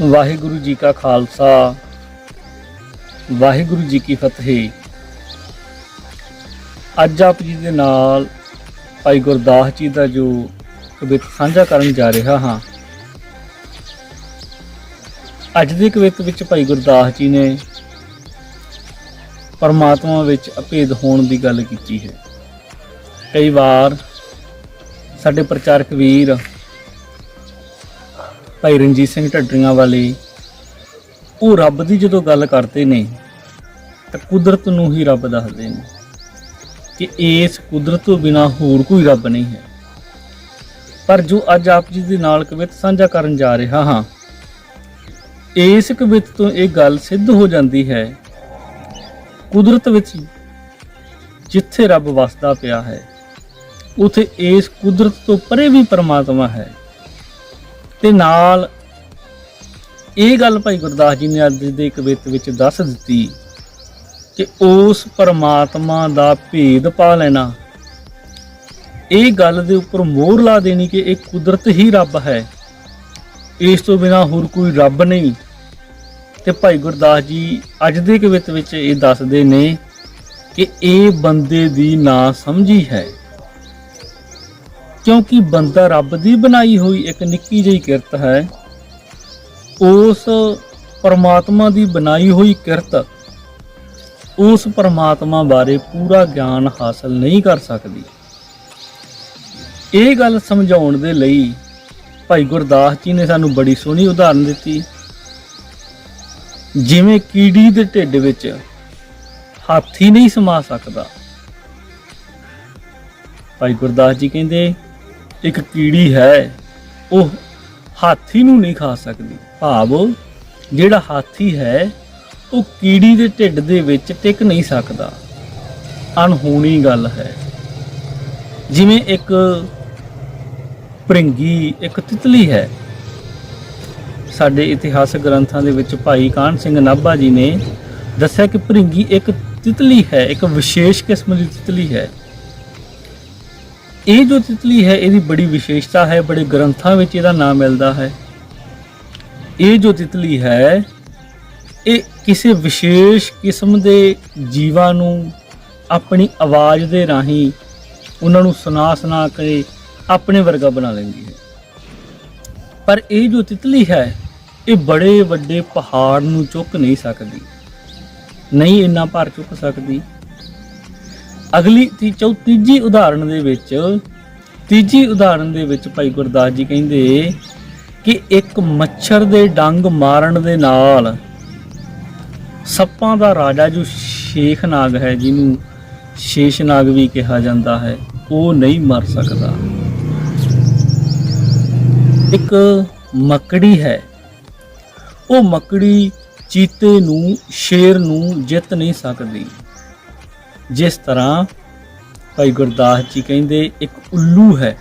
ਵਾਹਿਗੁਰੂ ਜੀ ਕਾ ਖਾਲਸਾ, ਵਾਹਿਗੁਰੂ ਜੀ ਕੀ ਫਤਿਹ। ਅੱਜ ਆਪ ਜੀ ਦੇ ਨਾਲ ਭਾਈ ਗੁਰਦਾਸ ਜੀ ਦਾ ਜੋ ਕਵਿਤ ਸਾਂਝਾ ਕਰਨ ਜਾ ਰਿਹਾ ਹਾਂ, ਅੱਜ ਦੀ ਕਵਿਤ ਵਿੱਚ ਭਾਈ ਗੁਰਦਾਸ ਜੀ ਨੇ ਪਰਮਾਤਮਾ ਵਿੱਚ ਅਭੇਦ ਹੋਣ ਦੀ ਗੱਲ ਕੀਤੀ ਹੈ। ਕਈ ਵਾਰ ਸਾਡੇ ਪ੍ਰਚਾਰਕ ਵੀਰ ਭਾਈ ਰਣਜੀਤ ਸਿੰਘ ਢੱਡਰੀਆਂ ਵਾਲੇ, ਉਹ ਰੱਬ ਦੀ ਜਦੋਂ ਗੱਲ ਕਰਦੇ ਨੇ, ਤਾਂ ਕੁਦਰਤ ਨੂੰ ਹੀ ਰੱਬ ਦੱਸਦੇ ਨੇ ਕਿ ਇਸ ਕੁਦਰਤ ਤੋਂ ਬਿਨਾ ਹੋਰ ਕੋਈ ਰੱਬ ਨਹੀਂ ਹੈ। ਪਰ ਜੋ ਅੱਜ ਆਪ ਜੀ ਦੇ ਨਾਲ ਕਵਿਤ ਸਾਂਝਾ ਕਰਨ ਜਾ ਰਿਹਾ ਹਾਂ, ਇਸ ਕਵਿਤ ਤੋਂ ਇਹ ਗੱਲ ਸਿੱਧ ਹੋ ਜਾਂਦੀ ਹੈ, ਕੁਦਰਤ ਵਿੱਚ ਜਿੱਥੇ ਰੱਬ ਵਸਦਾ ਪਿਆ ਹੈ, ਉਥੇ ਇਸ ਕੁਦਰਤ ਤੋਂ ਪਰੇ ਵੀ ਪਰਮਾਤਮਾ ਹੈ। ਤੇ ਨਾਲ ਇਹ ਗੱਲ ਭਾਈ ਗੁਰਦਾਸ ਜੀ ਨੇ ਅੱਜ ਦੇ ਕਵਿਤ ਵਿੱਚ ਦੱਸ ਦਿੱਤੀ ਕਿ ਉਸ ਪਰਮਾਤਮਾ ਦਾ ਭੇਦ ਪਾ ਲੈਣਾ, ਇਹ ਗੱਲ ਦੇ ਉੱਪਰ ਮੋਹਰ ਲਾ ਦੇਣੀ ਕਿ ਇਹ ਕੁਦਰਤ ਹੀ ਰੱਬ ਹੈ। ਇਸ ਤੋਂ ਬਿਨਾ ਹੋਰ ਕੋਈ ਰੱਬ ਨਹੀਂ। ਤੇ ਭਾਈ ਗੁਰਦਾਸ ਜੀ ਅੱਜ ਦੇ ਕਵਿਤ ਵਿੱਚ ਇਹ ਦੱਸਦੇ ਨੇ ਕਿ ਇਹ ਬੰਦੇ ਦੀ ਨਾ ਸਮਝੀ ਹੈ। ਕਿਉਂਕਿ ਬੰਦਾ ਰੱਬ ਦੀ ਬਣਾਈ ਹੋਈ ਇੱਕ ਨਿੱਕੀ ਜਿਹੀ ਕਿਰਤ ਹੈ, ਉਸ ਪਰਮਾਤਮਾ ਦੀ ਬਣਾਈ ਹੋਈ ਕਿਰਤ ਉਸ ਪਰਮਾਤਮਾ ਬਾਰੇ ਪੂਰਾ ਗਿਆਨ ਹਾਸਲ ਨਹੀਂ ਕਰ ਸਕਦੀ। ਇਹ ਗੱਲ ਸਮਝਾਉਣ ਦੇ ਲਈ ਭਾਈ ਗੁਰਦਾਸ ਜੀ ਨੇ ਸਾਨੂੰ ਬੜੀ ਸੋਹਣੀ ਉਦਾਹਰਨ ਦਿੱਤੀ। ਜਿਵੇਂ ਕੀੜੀ ਦੇ ਢਿੱਡ ਵਿੱਚ ਹਾਥੀ ਨਹੀਂ ਸਮਾ ਸਕਦਾ। ਭਾਈ ਗੁਰਦਾਸ ਜੀ ਕਹਿੰਦੇ ਇੱਕ ਕੀੜੀ ਹੈ, ਉਹ ਹਾਥੀ ਨੂੰ ਨਹੀਂ ਖਾ ਸਕਦੀ। ਭਾਵ, ਜਿਹੜਾ ਹਾਥੀ ਹੈ, ਉਹ ਕੀੜੀ ਦੇ ਢਿੱਡ ਦੇ ਵਿੱਚ ਟਿਕ ਨਹੀਂ ਸਕਦਾ। ਅਣਹੋਣੀ ਗੱਲ ਹੈ। ਜਿਵੇਂ ਇੱਕ ਭਰਿੰਗੀ, ਇੱਕ ਤਿਤਲੀ ਹੈ। ਸਾਡੇ ਇਤਿਹਾਸਕ ਗ੍ਰੰਥਾਂ ਦੇ ਵਿੱਚ ਭਾਈ ਕਾਹਨ ਸਿੰਘ ਨਾਭਾ ਜੀ ਨੇ ਦੱਸਿਆ ਕਿ ਭਰਿੰਗੀ ਇੱਕ ਤਿਤਲੀ ਹੈ, ਇੱਕ ਵਿਸ਼ੇਸ਼ ਕਿਸਮ ਦੀ ਤਿਤਲੀ ਹੈ। ਇਹ ਜੋ ਤਿਤਲੀ ਹੈ, ਇਹਦੀ ਬੜੀ ਵਿਸ਼ੇਸ਼ਤਾ ਹੈ, ਬੜੇ ਗ੍ਰੰਥਾਂ ਵਿੱਚ ਇਹਦਾ ਨਾਮ ਮਿਲਦਾ ਹੈ। ਇਹ ਜੋ ਤਿਤਲੀ ਹੈ, ਇਹ ਕਿਸੇ ਵਿਸ਼ੇਸ਼ ਕਿਸਮ ਦੇ ਜੀਵਾਂ ਨੂੰ ਆਪਣੀ ਆਵਾਜ਼ ਦੇ ਰਾਹੀਂ ਉਹਨਾਂ ਨੂੰ ਸੁਣਾ ਸੁਣਾ ਕੇ ਆਪਣੇ ਵਰਗਾ ਬਣਾ ਲੈਂਦੀ ਹੈ। ਪਰ ਇਹ ਜੋ ਤਿਤਲੀ ਹੈ, ਇਹ ਬੜੇ ਵੱਡੇ ਪਹਾੜ ਨੂੰ ਚੁੱਕ ਨਹੀਂ ਸਕਦੀ। ਨਹੀਂ ਇੰਨਾ ਭਾਰ ਚੁੱਕ ਸਕਦੀ ਅਗਲੀ ਤੀ ਚੌ, ਤੀਜੀ ਉਦਾਹਰਣ ਦੇ ਵਿੱਚ, ਤੀਜੀ ਉਦਾਹਰਣ ਦੇ ਵਿੱਚ ਭਾਈ ਗੁਰਦਾਸ ਜੀ ਕਹਿੰਦੇ ਕਿ ਇੱਕ ਮੱਛਰ ਦੇ ਡੰਗ ਮਾਰਨ ਦੇ ਨਾਲ ਸੱਪਾਂ ਦਾ ਰਾਜਾ ਜੋ ਸ਼ੇਖ ਨਾਗ ਹੈ, ਜਿਹਨੂੰ ਸ਼ੇਸ਼ ਨਾਗ ਵੀ ਕਿਹਾ ਜਾਂਦਾ ਹੈ, ਉਹ ਨਹੀਂ ਮਰ ਸਕਦਾ। ਇੱਕ ਮੱਕੜੀ ਹੈ। ਉਹ ਮੱਕੜੀ ਚੀਤੇ ਨੂੰ, ਸ਼ੇਰ ਨੂੰ ਜਿੱਤ ਨਹੀਂ ਸਕਦੀ। ਜਿਸ ਤਰ੍ਹਾਂ ਭਾਈ ਗੁਰਦਾਸ ਜੀ ਕਹਿੰਦੇ, ਇੱਕ ਉੱਲੂ ਹੈ।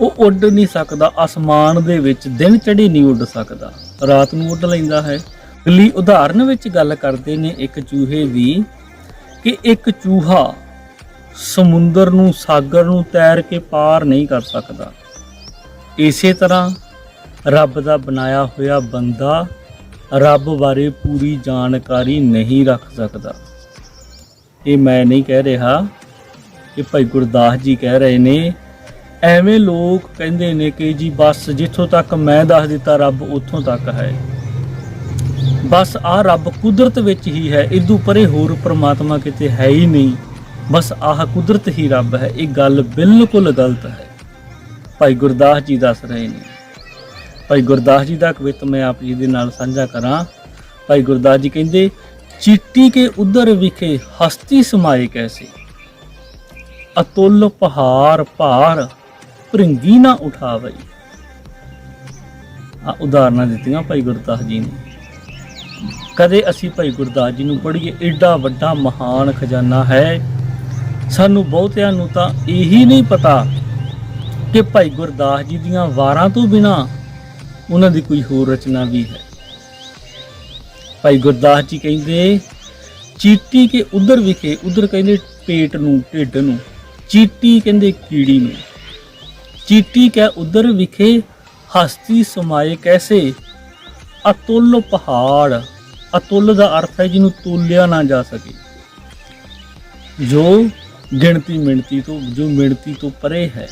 ਉਹ ਉੱਡ ਨਹੀਂ ਸਕਦਾ, ਅਸਮਾਨ ਦੇ ਵਿੱਚ ਦਿਨ ਚੜ੍ਹੀ ਨਹੀਂ ਉੱਡ ਸਕਦਾ। ਰਾਤ ਨੂੰ ਉੱਡ ਲੈਂਦਾ ਹੈ। ਅਗਲੀ ਉਦਾਹਰਨ ਵਿੱਚ ਗੱਲ ਕਰਦੇ ਨੇ ਇੱਕ ਚੂਹੇ ਦੀ ਕਿ ਇੱਕ ਚੂਹਾ ਸਮੁੰਦਰ ਨੂੰ, ਸਾਗਰ ਨੂੰ ਤੈਰ ਕੇ ਪਾਰ ਨਹੀਂ ਕਰ ਸਕਦਾ। ਇਸੇ ਤਰ੍ਹਾਂ ਰੱਬ ਦਾ ਬਣਾਇਆ ਹੋਇਆ ਬੰਦਾ ਰੱਬ ਬਾਰੇ ਪੂਰੀ ਜਾਣਕਾਰੀ ਨਹੀਂ ਰੱਖ ਸਕਦਾ। ਇਹ ਮੈਂ ਨਹੀਂ ਕਹਿ ਰਿਹਾ ਇਹ ਭਾਈ ਗੁਰਦਾਸ ਜੀ ਕਹਿ ਰਹੇ ਨੇ। ਐਵੇਂ ਲੋਕ ਕਹਿੰਦੇ ਨੇ ਕਿ ਜੀ ਬਸ ਜਿੱਥੋਂ ਤੱਕ ਮੈਂ ਦੱਸ ਦਿੱਤਾ ਰੱਬ ਉੱਥੋਂ ਤੱਕ ਹੈ। ਬਸ ਆ ਰੱਬ ਕੁਦਰਤ ਵਿੱਚ ਹੀ ਹੈ ਇਦੋਂ ਪਰੇ ਹੋਰ ਪ੍ਰਮਾਤਮਾ ਕਿਤੇ ਹੈ ਹੀ ਨਹੀਂ। ਬਸ ਆਹ ਕੁਦਰਤ ਹੀ ਰੱਬ ਹੈ, ਇਹ ਗੱਲ ਬਿਲਕੁਲ ਗਲਤ ਹੈ। ਭਾਈ ਗੁਰਦਾਸ ਜੀ ਦੱਸ ਰਹੇ ਨੇ। ਭਾਈ ਗੁਰਦਾਸ ਜੀ ਦਾ ਕਵਿਤ ਮੈਂ ਆਪ ਜੀ ਦੇ ਨਾਲ ਸਾਂਝਾ ਕਰਾਂ। ਭਾਈ ਗੁਰਦਾਸ ਜੀ ਕਹਿੰਦੇ ਚੀਟੀ ਕੇ ਉਦਰ ਵਿਖੇ ਹਸਤੀ ਸਮਾਏ ਕੈਸੇ। ਅਤੁੱਲ ਪਹਾੜ ਭਾਰ ਭ੍ਰਿੰਗੀ ਨਾ ਉਠਾਵਈ। ਆ ਉਦਾਹਰਨਾਂ ਦਿੱਤੀਆਂ ਭਾਈ ਗੁਰਦਾਸ ਜੀ ਨੇ। ਕਦੇ ਅਸੀਂ ਭਾਈ ਗੁਰਦਾਸ ਜੀ ਨੂੰ ਪੜ੍ਹੀਏ, ਏਡਾ ਵੱਡਾ ਮਹਾਨ ਖਜ਼ਾਨਾ ਹੈ। ਸਾਨੂੰ ਬਹੁਤਿਆਂ ਨੂੰ ਤਾਂ ਇਹੀ ਨਹੀਂ ਪਤਾ ਕਿ ਭਾਈ ਗੁਰਦਾਸ ਜੀ ਦੀਆਂ ਵਾਰਾਂ ਤੋਂ ਬਿਨਾ ਉਹਨਾਂ ਦੀ ਕੋਈ ਹੋਰ ਰਚਨਾ ਵੀ ਹੈ। ਭਾਈ ਗੁਰਦਾਸ ਜੀ ਕਹਿੰਦੇ, ਚੀਟੀ ਕੇ ਉਧਰ ਵਿਖੇ, ਉਧਰ ਕਹਿੰਦੇ ਪੇਟ ਨੂੰ, ਢਿੱਡ ਨੂੰ, ਚੀਟੀ ਕਹਿੰਦੇ ਕੀੜੀ ਨੂੰ। ਚੀਟੀ ਕੈ ਉਧਰ ਵਿਖੇ, ਹਸਤੀ ਸਮਾਏ ਕੈਸੇ? ਅਤੁੱਲ ਪਹਾੜ, ਅਤੁੱਲ ਦਾ ਅਰਥ ਹੈ ਜਿਹਨੂੰ ਤੋਲਿਆ ਨਾ ਜਾ ਸਕੇ। ਜੋ ਗਿਣਤੀ ਮਿਣਤੀ ਤੋਂ, ਜੋ ਮਿਣਤੀ ਤੋਂ ਪਰੇ ਹੈ।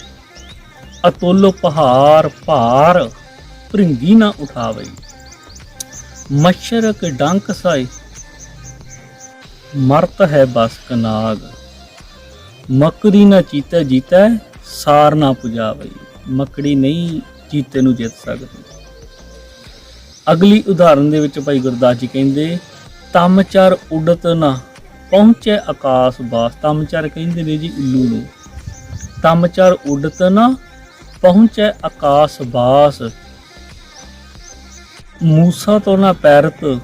ਅਤੁੱਲ ਪਹਾੜ ਭਾਰ ਭ੍ਰਿੰਗੀ ਨਾ ਉਠਾਵੇ। ਮਸ਼ਰਕ ਡੰਕ ਸਾਈ ਮਰਤ ਹੈ ਬਸ ਕਨਾਗ ਮਕੜੀ ਨਾ ਚੀਤਾ ਜੀਤਾ ਸਾਰ ਨਾ ਪੁਜਾਵੇ ਮੱਕੜੀ ਨਹੀਂ ਚੀਤੇ ਨੂੰ ਜਿੱਤ ਸਕਦੀ ਅਗਲੀ ਉਦਾਹਰਨ ਦੇ ਵਿੱਚ ਭਾਈ ਗੁਰਦਾਸ ਜੀ ਕਹਿੰਦੇ ਤਮਚਰ ਉਡਤ ਨਾ ਪਹੁੰਚੇ ਆਕਾਸ਼ ਬਾਸ ਤਮਚਰ ਕਹਿੰਦੇ ਨੇ ਜੀ ਉੱਲੂ ਨੂੰ ਤਮਚਰ ਉਡਤ ਨਾ ਪਹੁੰਚੇ ਆਕਾਸ਼ ਬਾਸ ਮੂਸਾ ਤੋਂ ਨਾ ਪੈਰਤ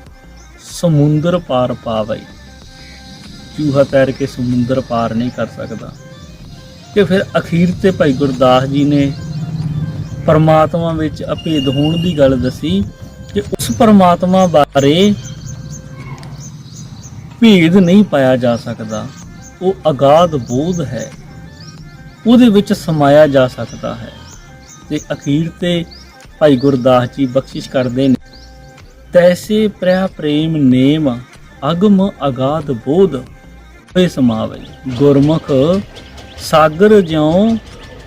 ਸਮੁੰਦਰ ਪਾਰ ਪਾਵਈ ਚੂਹਾ ਤੈਰ ਕੇ ਸਮੁੰਦਰ ਪਾਰ ਨਹੀਂ ਕਰ ਸਕਦਾ। ਤੇ ਫਿਰ ਅਖੀਰ ਤੇ ਭਾਈ ਗੁਰਦਾਸ ਜੀ ਨੇ ਪਰਮਾਤਮਾ ਵਿੱਚ ਅਭੇਦ ਹੋਣ ਦੀ ਗੱਲ ਦੱਸੀ ਕਿ ਉਸ ਪਰਮਾਤਮਾ ਬਾਰੇ ਭੇਦ ਨਹੀਂ ਪਾਇਆ ਜਾ ਸਕਦਾ। ਉਹ ਅਗਾਧ ਬੋਧ ਹੈ। ਉਹਦੇ ਵਿੱਚ ਸਮਾਇਆ ਜਾ ਸਕਦਾ ਹੈ। ਤੇ ਅਖੀਰ ਤੇ ਭਾਈ ਗੁਰਦਾਸ ਜੀ ਬਖਸ਼ਿਸ਼ ਕਰਦੇ ਨੇ। ਤੈਸੇ ਪ੍ਰਿਆ ਪ੍ਰੇਮ ਨੇਮ, ਅਗਮ ਅਗਾਧ ਬੋਧ, ਹੋਏ ਸਮਾਵੇ। ਗੁਰਮੁਖ, ਸਾਗਰ ਜਿਉ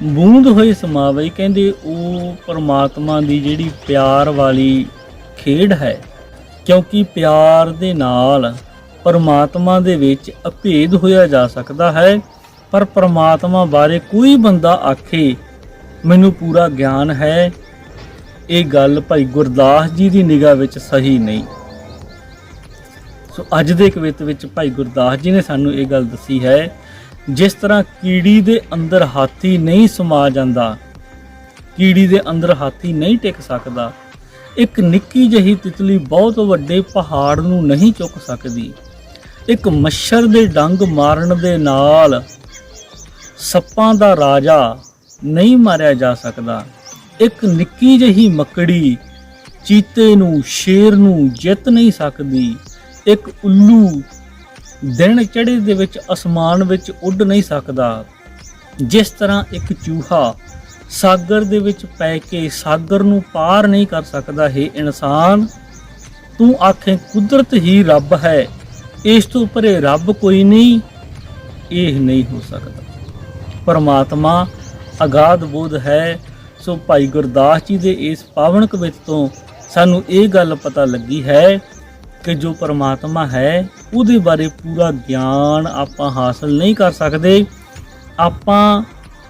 ਬੂੰਦ ਹੋਏ ਸਮਾਵੇ। ਕਹਿੰਦੇ ਉਹ ਪਰਮਾਤਮਾ ਦੀ ਜਿਹੜੀ ਪਿਆਰ ਵਾਲੀ ਖੇਡ ਹੈ, ਕਿਉਂਕਿ ਪਿਆਰ ਦੇ ਨਾਲ ਪਰਮਾਤਮਾ ਦੇ ਵਿੱਚ ਅਭੇਦ ਹੋਇਆ ਜਾ ਸਕਦਾ ਹੈ, ਪਰ ਪਰਮਾਤਮਾ ਬਾਰੇ ਕੋਈ ਬੰਦਾ ਆਖੇ, ਮੈਨੂੰ ਪੂਰਾ ਗਿਆਨ ਹੈ ਇਹ ਗੱਲ ਭਾਈ ਗੁਰਦਾਸ ਜੀ ਦੀ ਨਿਗਾਹ ਵਿੱਚ ਸਹੀ ਨਹੀਂ। ਸੋ ਅੱਜ ਦੇ ਕਵਿਤ ਵਿੱਚ ਭਾਈ ਗੁਰਦਾਸ ਜੀ ਨੇ ਸਾਨੂੰ ਇਹ ਗੱਲ ਦੱਸੀ ਹੈ, ਜਿਸ ਤਰ੍ਹਾਂ ਕੀੜੀ ਦੇ ਅੰਦਰ ਹਾਥੀ ਨਹੀਂ ਸਮਾ ਜਾਂਦਾ, ਕੀੜੀ ਦੇ ਅੰਦਰ ਹਾਥੀ ਨਹੀਂ ਟਿਕ ਸਕਦਾ, ਇੱਕ ਨਿੱਕੀ ਜਿਹੀ ਤਿਤਲੀ ਬਹੁਤ ਵੱਡੇ ਪਹਾੜ ਨੂੰ ਨਹੀਂ ਚੁੱਕ ਸਕਦੀ, ਇੱਕ ਮੱਛਰ ਦੇ ਡੰਗ ਮਾਰਨ ਦੇ ਨਾਲ ਸੱਪਾਂ ਦਾ ਰਾਜਾ ਨਹੀਂ ਮਾਰਿਆ ਜਾ ਸਕਦਾ। ਇੱਕ ਨਿੱਕੀ ਜਿਹੀ ਮੱਕੜੀ ਚੀਤੇ ਨੂੰ, ਸ਼ੇਰ ਨੂੰ ਜਿੱਤ ਨਹੀਂ ਸਕਦੀ। ਇੱਕ ਉੱਲੂ ਦਿਨ ਚੜ੍ਹੇ ਦੇ ਵਿੱਚ, ਅਸਮਾਨ ਵਿੱਚ ਉੱਡ ਨਹੀਂ ਸਕਦਾ। ਜਿਸ ਤਰ੍ਹਾਂ ਇੱਕ ਚੂਹਾ ਸਾਗਰ ਦੇ ਵਿੱਚ ਪੈ ਕੇ ਸਾਗਰ ਨੂੰ ਪਾਰ ਨਹੀਂ ਕਰ ਸਕਦਾ, ਹੈ ਇਨਸਾਨ, ਤੂੰ ਆਖੇ ਕੁਦਰਤ ਹੀ ਰੱਬ ਹੈ। ਇਸ ਤੋਂ ਪਰੇ ਰੱਬ ਕੋਈ ਨਹੀਂ, ਇਹ ਨਹੀਂ ਹੋ ਸਕਦਾ। ਪਰਮਾਤਮਾ ਅਗਾਧ ਬੋਧ ਹੈ ਸੋ ਭਾਈ ਗੁਰਦਾਸ ਜੀ ਦੇ ਇਸ ਪਾਵਨ ਕਵਿਤ ਤੋਂ ਸਾਨੂੰ ਇਹ ਗੱਲ ਪਤਾ ਲੱਗੀ ਹੈ ਕਿ ਜੋ ਪਰਮਾਤਮਾ ਹੈ, ਉਹਦੇ ਬਾਰੇ ਪੂਰਾ ਗਿਆਨ ਆਪਾਂ ਹਾਸਲ ਨਹੀਂ ਕਰ ਸਕਦੇ। ਆਪਾਂ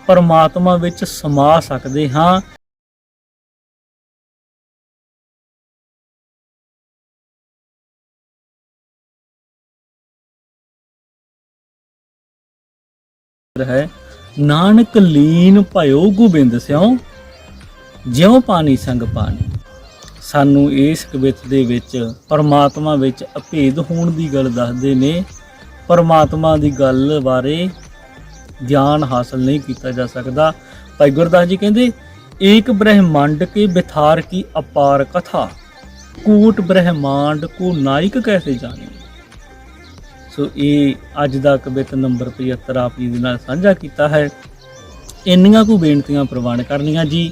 ਪਰਮਾਤਮਾ ਵਿੱਚ ਸਮਾ ਸਕਦੇ ਹਾਂ। ਹੈ, ਨਾਨਕ ਲੀਨ ਭਇਓ ਗੋਬਿੰਦ ਸਿਉ। ਜਿਉਂ ਪਾਣੀ ਸੰਗ ਪਾਣੀ, ਸਾਨੂੰ ਇਸ ਕਵਿਤ ਦੇ ਵਿੱਚ ਪਰਮਾਤਮਾ ਵਿੱਚ ਅਭੇਦ ਹੋਣ ਦੀ ਗੱਲ ਦੱਸਦੇ ਨੇ। ਪਰਮਾਤਮਾ ਦੀ ਗੱਲ ਬਾਰੇ ਗਿਆਨ ਹਾਸਲ ਨਹੀਂ ਕੀਤਾ ਜਾ ਸਕਦਾ। ਭਾਈ ਗੁਰਦਾਸ ਜੀ ਕਹਿੰਦੇ, ਏਕ ਬ੍ਰਹਿਮੰਡ ਕੇ ਬਿਥਾਰ ਕੀ ਅਪਾਰ ਕਥਾ, ਕੋਟ ਬ੍ਰਹਿਮੰਡ ਕੋ ਨਾਇਕ ਕੈਸੇ ਜਾਣੇ। ਸੋ ਇਹ ਅੱਜ ਦਾ ਕਵਿਤ ਨੰਬਰ 75 ਆਪ ਜੀ ਦੇ ਨਾਲ ਸਾਂਝਾ ਕੀਤਾ ਹੈ। ਇੰਨੀਆਂ ਕੁ ਬੇਨਤੀਆਂ ਪ੍ਰਵਾਨ ਕਰਨੀਆਂ ਜੀ।